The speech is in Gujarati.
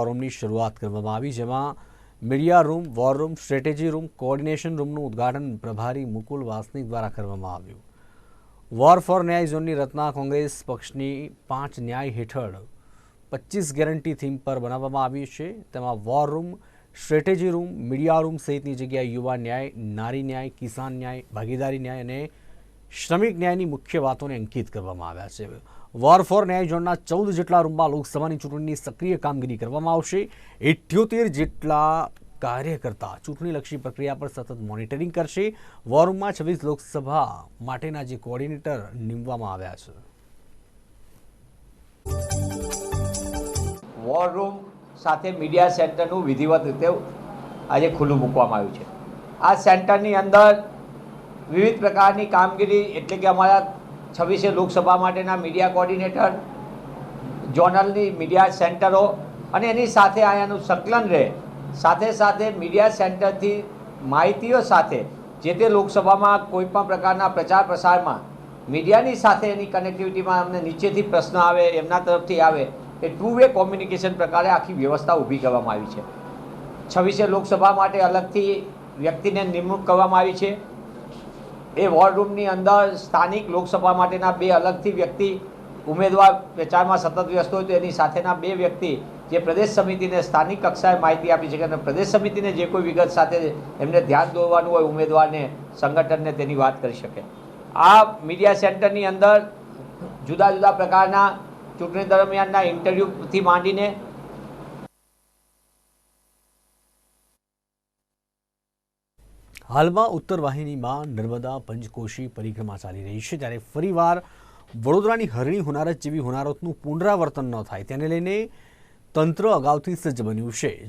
ફોરમની શરૂઆત કરવામાં આવી, જેમાં media room, war room, strategy room, coordination રૂમનું ઉદ્ઘાટન પ્રભારી મુકુલ વાસનિક દ્વારા કરવામાં આવ્યું. વોર ફોર ન્યાય ઝોનની રચના કોંગ્રેસ પક્ષની પાંચ ન્યાય હેઠળ પચીસ ગેરંટી થીમ પર બનાવવામાં આવી છે. તેમાં war room, strategy room, media room સહિતની જગ્યાએ યુવા ન્યાય, નારી ન્યાય, કિસાન ન્યાય, ભાગીદારી ન્યાય અને શ્રમિક ન્યાયની મુખ્ય વાતોને અંકિત કરવામાં આવ્યા છે. વોર ફોર ન્યાય ઝોનના ચૌદ જેટલા રૂમમાં લોકસભાની ચૂંટણીની સક્રિય કામગીરી કરવામાં આવશે. ઇઠ્યોતેર જેટલા કાર્યકર્તા ચૂંટણીલક્ષી પ્રક્રિયા પર સતત મોનિટરિંગ કરશે. વોર રૂમમાં છવ્વીસ લોકસભા માટેના જે કોઓર્ડિનેટર નીમવામાં આવ્યા છે. વોર રૂમ સાથે મીડિયા સેન્ટરનું વિધિવત રીતે આજે ખુલ્લું મૂકવામાં આવ્યું છે. આ સેન્ટરની અંદર વિવિધ પ્રકારની કામગીરી, એટલે કે અમારા છવ્વીસે લોકસભા માટેના મીડિયા કોર્ડિનેટર જોનલની મીડિયા સેન્ટરો અને એની સાથે આયાનું સંકલન રહે. સાથે સાથે મીડિયા સેન્ટરથી માહિતીઓ સાથે જે તે લોકસભામાં કોઈ પણ પ્રકારના પ્રચાર પ્રસારમાં મીડિયાની સાથે એની કનેક્ટિવિટીમાં અમને નીચેથી પ્રશ્ન આવે, એમના તરફથી આવે, એ ટુ વે કોમ્યુનિકેશન પ્રકારે આખી વ્યવસ્થા ઊભી કરવામાં આવી છે. છવ્વીસે લોકસભા માટે અલગથી વ્યક્તિને નિમણૂક કરવામાં આવી છે. એ વોર રૂમની અંદર સ્થાનિક લોકસભા માટેના બે અલગથી વ્યક્તિ ઉમેદવાર પ્રચારમાં સતત વ્યસ્ત હોય તો એની સાથેના બે વ્યક્તિ જે પ્રદેશ સમિતિને સ્થાનિક કક્ષાએ માહિતી આપી શકે અને પ્રદેશ સમિતિને જે કોઈ વિગત સાથે એમને ધ્યાન દોરવાનું હોય ઉમેદવારને, સંગઠનને તેની વાત કરી શકે. આ મીડિયા સેન્ટરની અંદર જુદા જુદા પ્રકારના ચૂંટણી દરમિયાનના ઇન્ટરવ્યૂથી માંડીને હાલમાં ઉત્તર વાહિનીમાં નર્મદા પંચકોશી પરિક્રમા ચાલી રહી છે. ત્યારે ફરીવાર વડોદરાની હરણી હોનારત જેવી હોનારતનું પુનરાવર્તન ન થાય. તેને લઈને તંત્ર અગાઉથી સજ્જ બન્યું છે.